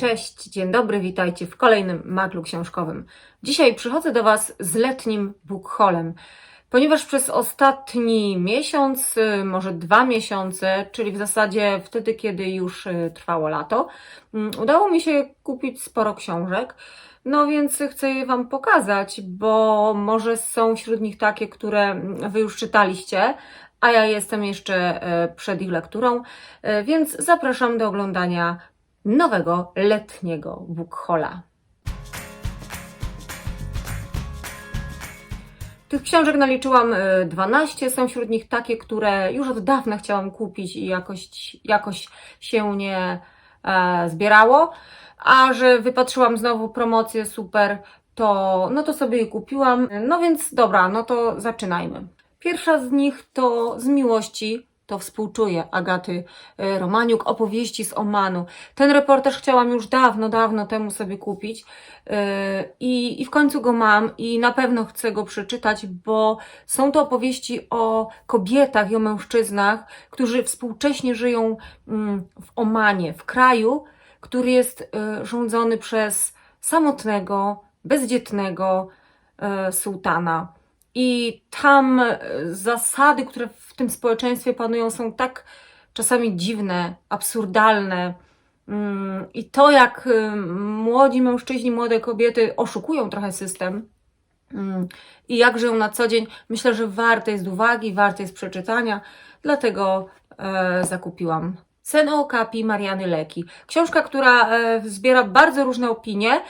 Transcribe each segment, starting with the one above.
Cześć, dzień dobry, witajcie w kolejnym maglu książkowym. Dzisiaj przychodzę do Was z letnim book haulem, ponieważ przez ostatni miesiąc, y, może dwa miesiące, czyli w zasadzie wtedy, kiedy już y, trwało lato, mm, udało mi się kupić sporo książek. No więc chcę je Wam pokazać, bo może są wśród nich takie, które Wy już czytaliście, a ja jestem jeszcze e, przed ich lekturą, więc zapraszam do oglądania nowego letniego Bookhola. Tych książek naliczyłam e, 12. Są wśród nich takie, które już od dawna chciałam kupić i jakoś, jakoś się nie e, zbierało. A że wypatrzyłam znowu promocję super, to, no to sobie je kupiłam. No więc dobra, no to zaczynajmy. Pierwsza z nich to z miłości, to współczuję Agaty e, Romaniuk, opowieści z Omanu. Ten reportaż chciałam już dawno, dawno temu sobie kupić e, i, i w końcu go mam i na pewno chcę go przeczytać, bo są to opowieści o kobietach i o mężczyznach, którzy współcześnie żyją mm, w Omanie, w kraju, który jest e, rządzony przez samotnego, bezdzietnego sułtana. I tam e, zasady, które w tym społeczeństwie panują, są tak czasami dziwne, absurdalne. Mm, I to, jak e, młodzi mężczyźni, młode kobiety oszukują trochę system mm, i jak żyją na co dzień, myślę, że warte jest uwagi, warte jest przeczytania. Dlatego e, zakupiłam Sen o Okapi Mariany Leki. Książka, która e, zbiera bardzo różne opinie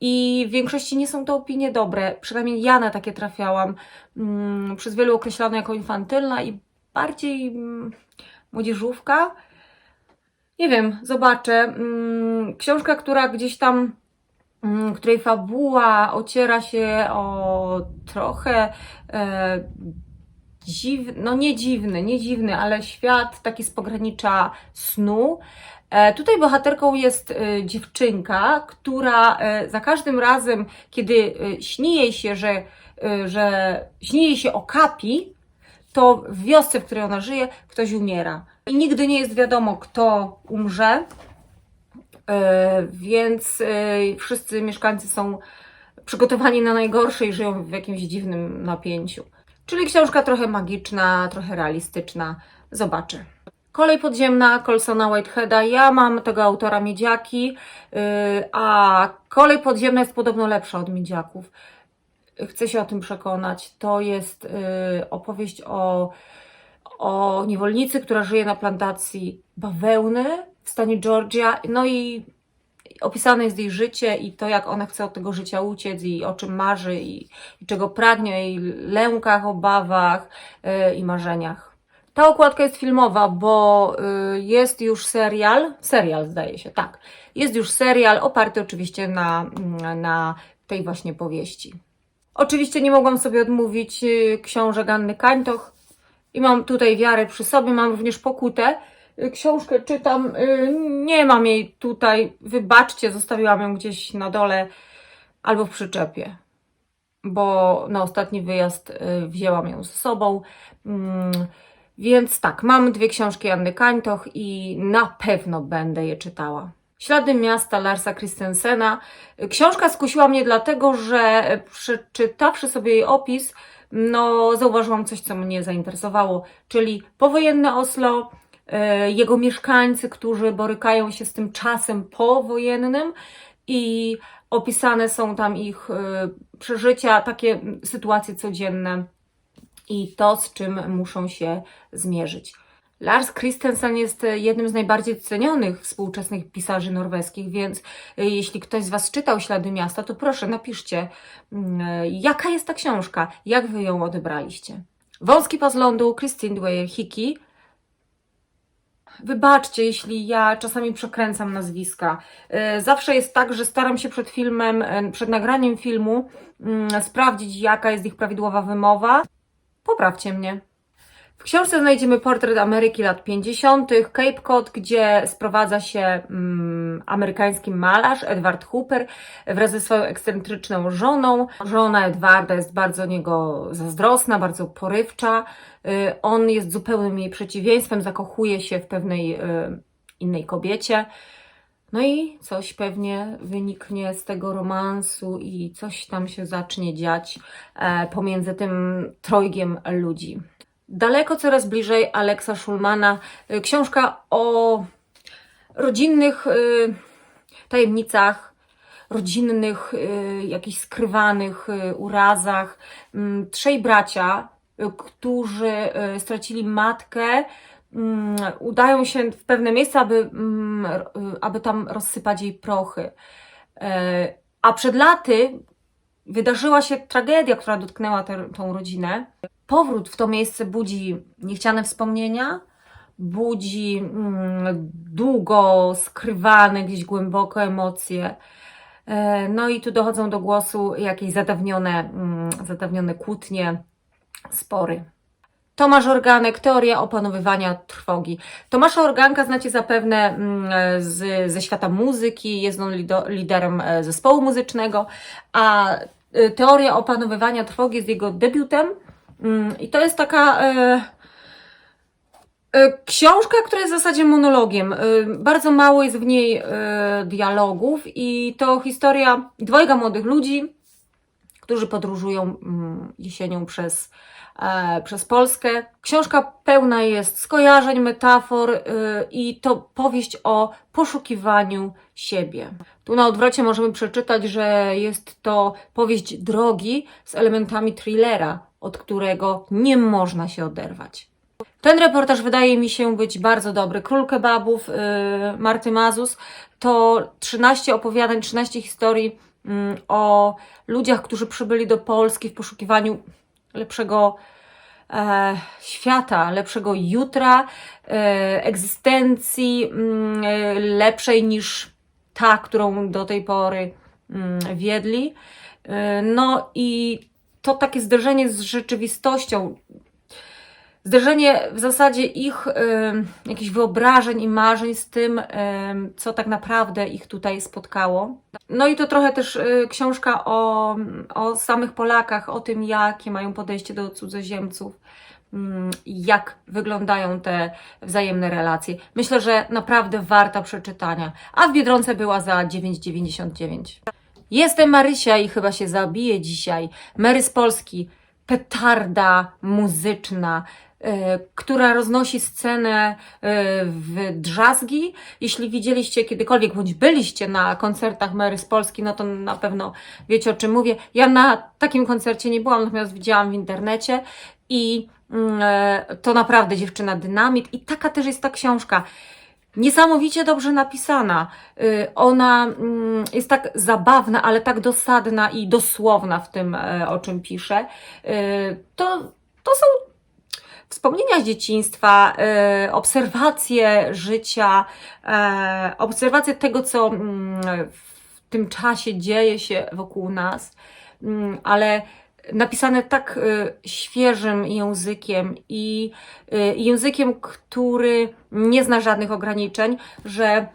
i w większości nie są to opinie dobre. Przynajmniej ja na takie trafiałam. Mm, przez wielu określano jako infantylna i bardziej mm, młodzieżówka. Nie wiem, zobaczę. Mm, książka, która gdzieś tam, której fabuła ociera się o trochę e, dziwny, no nie dziwny, nie dziwny, ale świat taki z pogranicza snu. E, Tutaj bohaterką jest e, dziewczynka, która e, za każdym razem, kiedy śni jej się, że, że śni jej się o kapi, to w wiosce, w której ona żyje, ktoś umiera. I nigdy nie jest wiadomo, kto umrze, więc wszyscy mieszkańcy są przygotowani na najgorsze i żyją w jakimś dziwnym napięciu. Czyli książka trochę magiczna, trochę realistyczna. Zobaczę. Kolej podziemna Colsona Whiteheada. Ja mam tego autora Miedziaki, yy, a kolej podziemna jest podobno lepsza od Miedziaków. Chcę się o tym przekonać. To jest yy, opowieść o, o niewolnicy, która żyje na plantacji bawełny w stanie Georgia. No i opisane jest jej życie i to, jak ona chce od tego życia uciec i o czym marzy i, i czego pragnie, jej lękach, obawach yy, i marzeniach. Ta okładka jest filmowa, bo y, jest już serial, serial zdaje się, tak. Jest już serial oparty oczywiście na, na tej właśnie powieści. Oczywiście nie mogłam sobie odmówić y, książek Anny Kańtoch i mam tutaj wiarę przy sobie, mam również pokutę. Książkę czytam, y, nie mam jej tutaj, wybaczcie, zostawiłam ją gdzieś na dole albo w przyczepie, bo na ostatni wyjazd y, wzięłam ją ze sobą. Mm, Więc tak, mam dwie książki Anny Kańtoch i na pewno będę je czytała. Ślady miasta Larsa Christensena. Książka skusiła mnie dlatego, że przeczytawszy sobie jej opis, no zauważyłam coś, co mnie zainteresowało, czyli powojenne Oslo, jego mieszkańcy, którzy borykają się z tym czasem powojennym i opisane są tam ich e, przeżycia, takie sytuacje codzienne i to, z czym muszą się zmierzyć. Lars Christensen jest e, jednym z najbardziej cenionych współczesnych pisarzy norweskich, więc e, jeśli ktoś z Was czytał Ślady Miasta, to proszę napiszcie, mm, e, jaka jest ta książka, jak Wy ją odebraliście. Wąski pas lądu Christine Dwyer Hickey. Wybaczcie, jeśli ja czasami przekręcam nazwiska. E, Zawsze jest tak, że staram się przed filmem, e, przed nagraniem filmu mm, sprawdzić, jaka jest ich prawidłowa wymowa. Poprawcie mnie. W książce znajdziemy portret Ameryki lat 50., Cape Cod, gdzie sprowadza się mm, amerykański malarz Edward Hooper wraz ze swoją ekscentryczną żoną. Żona Edwarda jest bardzo niego zazdrosna, bardzo porywcza. Y, On jest zupełnym jej przeciwieństwem, zakochuje się w pewnej y, innej kobiecie. No i coś pewnie wyniknie z tego romansu i coś tam się zacznie dziać e, pomiędzy tym trojgiem ludzi. Daleko coraz bliżej Aleksa Schulmana, y, książka o rodzinnych y, tajemnicach, rodzinnych, y, jakichś skrywanych urazach. Mm, Trzej bracia, którzy stracili matkę, mm, udają się w pewne miejsce, aby, mm, aby tam rozsypać jej prochy. A przed laty wydarzyła się tragedia, która dotknęła tę tą rodzinę. Powrót w to miejsce budzi niechciane wspomnienia, budzi mm, długo skrywane gdzieś głęboko emocje. E, No i tu dochodzą do głosu jakieś zadawnione, mm, zadawnione kłótnie, spory. Tomasz Organek, Teoria opanowywania trwogi. Tomasza Organka znacie zapewne mm, z, ze świata muzyki, jest on lido, liderem e, zespołu muzycznego, a e, Teoria opanowywania trwogi jest jego debiutem i to jest taka e, e, książka, która jest w zasadzie monologiem. E, bardzo mało jest w niej dialogów i to historia dwojga młodych ludzi, którzy podróżują mm, jesienią przez, przez Polskę. Książka pełna jest skojarzeń, metafor i to powieść o poszukiwaniu siebie. Tu na odwrocie możemy przeczytać, że jest to powieść drogi z elementami thrillera, od którego nie można się oderwać. Ten reportaż wydaje mi się być bardzo dobry. Król kebabów y, Marty Mazus to 13 opowiadań, 13 historii mm, o ludziach, którzy przybyli do Polski w poszukiwaniu lepszego e, świata, lepszego jutra, e, egzystencji mm, e, lepszej niż ta, którą do tej pory mm, wiedli. E, No i to takie zderzenie z rzeczywistością, zderzenie w zasadzie ich y, jakichś wyobrażeń i marzeń z tym, y, co tak naprawdę ich tutaj spotkało. No i to trochę też y, książka o, o samych Polakach, o tym, jakie mają podejście do cudzoziemców, mm, jak wyglądają te wzajemne relacje. Myślę, że naprawdę warta przeczytania. A w Biedronce była za 9,99. Jestem Marysia i chyba się zabiję dzisiaj. Mary z Polski, petarda muzyczna, e, która roznosi scenę e, w drzazgi. Jeśli widzieliście kiedykolwiek, bądź byliście na koncertach Mary z Polski, no to na pewno wiecie o czym mówię. Ja na takim koncercie nie byłam, natomiast widziałam w internecie i mm, e, to naprawdę dziewczyna dynamit i taka też jest ta książka. Niesamowicie dobrze napisana. Y, Ona mm, jest tak zabawna, ale tak dosadna i dosłowna w tym, e, o czym pisze. Y, To, to są wspomnienia z dzieciństwa, e, obserwacje życia, e, obserwacje tego, co mm, w tym czasie dzieje się wokół nas, Mm, ale napisane tak y, świeżym językiem i y, językiem, który nie zna żadnych ograniczeń, że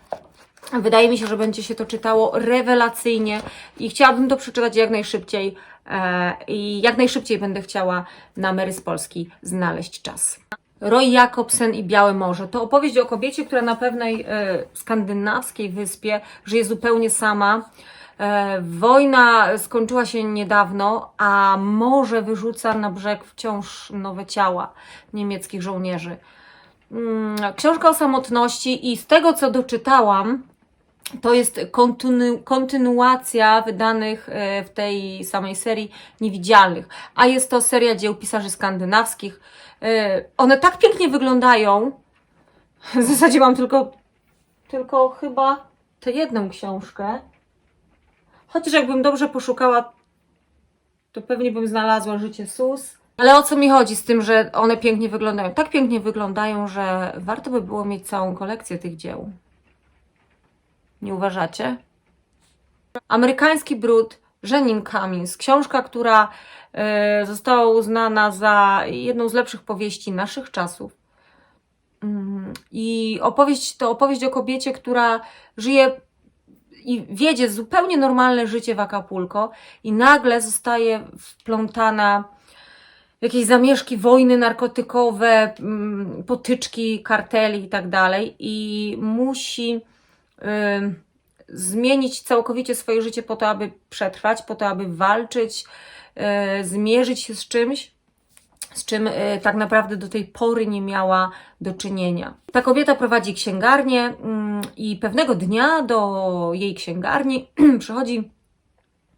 wydaje mi się, że będzie się to czytało rewelacyjnie i chciałabym to przeczytać jak najszybciej e, i jak najszybciej będę chciała na Mary z Polski znaleźć czas. Roy Jakobsen i Białe Morze to opowieść o kobiecie, która na pewnej e, skandynawskiej wyspie żyje zupełnie sama. E, wojna skończyła się niedawno, a morze wyrzuca na brzeg wciąż nowe ciała niemieckich żołnierzy. Mm, Książka o samotności i z tego co doczytałam, to jest kontynu- kontynuacja wydanych e, w tej samej serii Niewidzialnych, a jest to seria dzieł pisarzy skandynawskich. E, One tak pięknie wyglądają. W zasadzie mam tylko, tylko chyba tę jedną książkę. Chociaż jakbym dobrze poszukała, to pewnie bym znalazła Życie Sus. Ale o co mi chodzi z tym, że one pięknie wyglądają? Tak pięknie wyglądają, że warto by było mieć całą kolekcję tych dzieł. Nie uważacie? Amerykański brud Jenin Cummins. Książka, która e, została uznana za jedną z lepszych powieści naszych czasów. Mm, I opowieść to opowieść o kobiecie, która żyje i wiedzie zupełnie normalne życie w Acapulco i nagle zostaje wplątana w jakieś zamieszki wojny narkotykowe, mm, potyczki, karteli i tak dalej i musi ym, zmienić całkowicie swoje życie po to, aby przetrwać, po to, aby walczyć, e, zmierzyć się z czymś, z czym e, tak naprawdę do tej pory nie miała do czynienia. Ta kobieta prowadzi księgarnię mm, i pewnego dnia do jej księgarni przychodzi,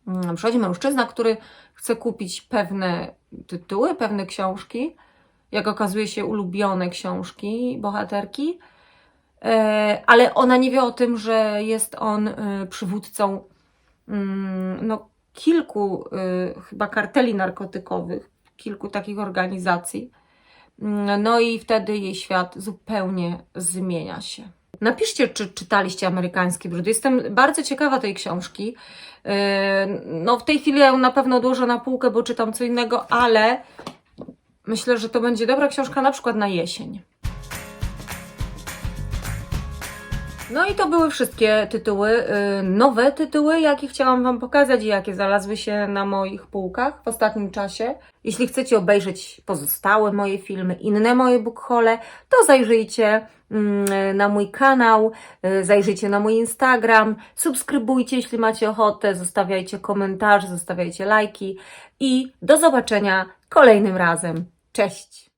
mm, przychodzi mężczyzna, który chce kupić pewne tytuły, pewne książki, jak okazuje się ulubione książki bohaterki, E, ale ona nie wie o tym, że jest on e, przywódcą mm, no, kilku e, chyba karteli narkotykowych, kilku takich organizacji. Mm, No i wtedy jej świat zupełnie zmienia się. Napiszcie, czy czytaliście amerykański brud. Jestem bardzo ciekawa tej książki. Yy, No, w tej chwili ją na pewno odłożę na półkę, bo czytam co innego, ale myślę, że to będzie dobra książka na przykład na jesień. No i to były wszystkie tytuły, yy, nowe tytuły, jakie chciałam Wam pokazać i jakie znalazły się na moich półkach w ostatnim czasie. Jeśli chcecie obejrzeć pozostałe moje filmy, inne moje bookhole, to zajrzyjcie mm, na mój kanał, yy, zajrzyjcie na mój Instagram, subskrybujcie, jeśli macie ochotę, zostawiajcie komentarze, zostawiajcie lajki i do zobaczenia kolejnym razem. Cześć!